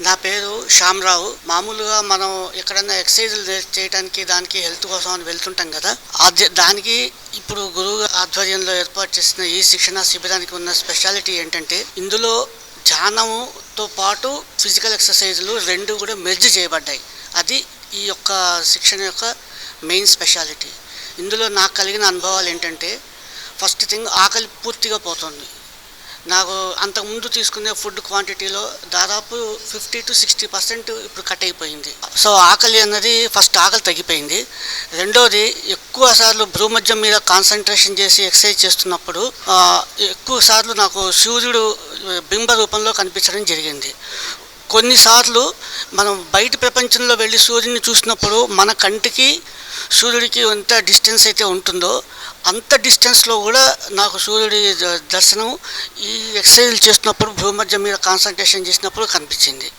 నా పేరు శ్యామరావు. మామూలుగా మనం ఎక్కడైనా ఎక్సర్సైజులు చేయడానికి దానికి హెల్త్ కోసం అని వెళ్తుంటాం కదా. అది దానికి ఇప్పుడు గురువు ఆధ్వర్యంలో ఏర్పాటు చేసిన ఈ శిక్షణ శిబిరానికి ఉన్న స్పెషాలిటీ ఏంటంటే ఇందులో ధ్యానముతో పాటు ఫిజికల్ ఎక్సర్సైజులు రెండు కూడా మెర్జ్ చేయబడ్డాయి. అది ఈ యొక్క శిక్షణ యొక్క మెయిన్ స్పెషాలిటీ. ఇందులో నాకు కలిగిన అనుభవాలు ఏంటంటే ఫస్ట్ థింగ్ ఆకలి పూర్తిగా పోతుంది. నాకు అంతకుముందు తీసుకునే ఫుడ్ క్వాంటిటీలో దాదాపు ఫిఫ్టీ టు సిక్స్టీ పర్సెంట్ ఇప్పుడు కట్ అయిపోయింది. సో ఆకలి అన్నది ఫస్ట్ ఆకలి తగ్గిపోయింది. రెండోది ఎక్కువ సార్లు భ్రూమధ్యం మీద కాన్సన్ట్రేషన్ చేసి ఎక్సర్సైజ్ చేస్తున్నప్పుడు ఎక్కువ సార్లు నాకు సూర్యుడు బింబ రూపంలో కనిపించడం జరిగింది. కొన్నిసార్లు మనం బయట ప్రపంచంలో వెళ్ళి సూర్యుని చూసినప్పుడు మన కంటికి సూర్యుడికి ఎంత డిస్టెన్స్ అయితే ఉంటుందో అంత డిస్టెన్స్లో కూడా నాకు సూర్యుడి దర్శనం ఈ ఎక్సర్సైజ్ చేసినప్పుడు భూమధ్యం మీద కాన్సన్ట్రేషన్ చేసినప్పుడు కనిపించింది.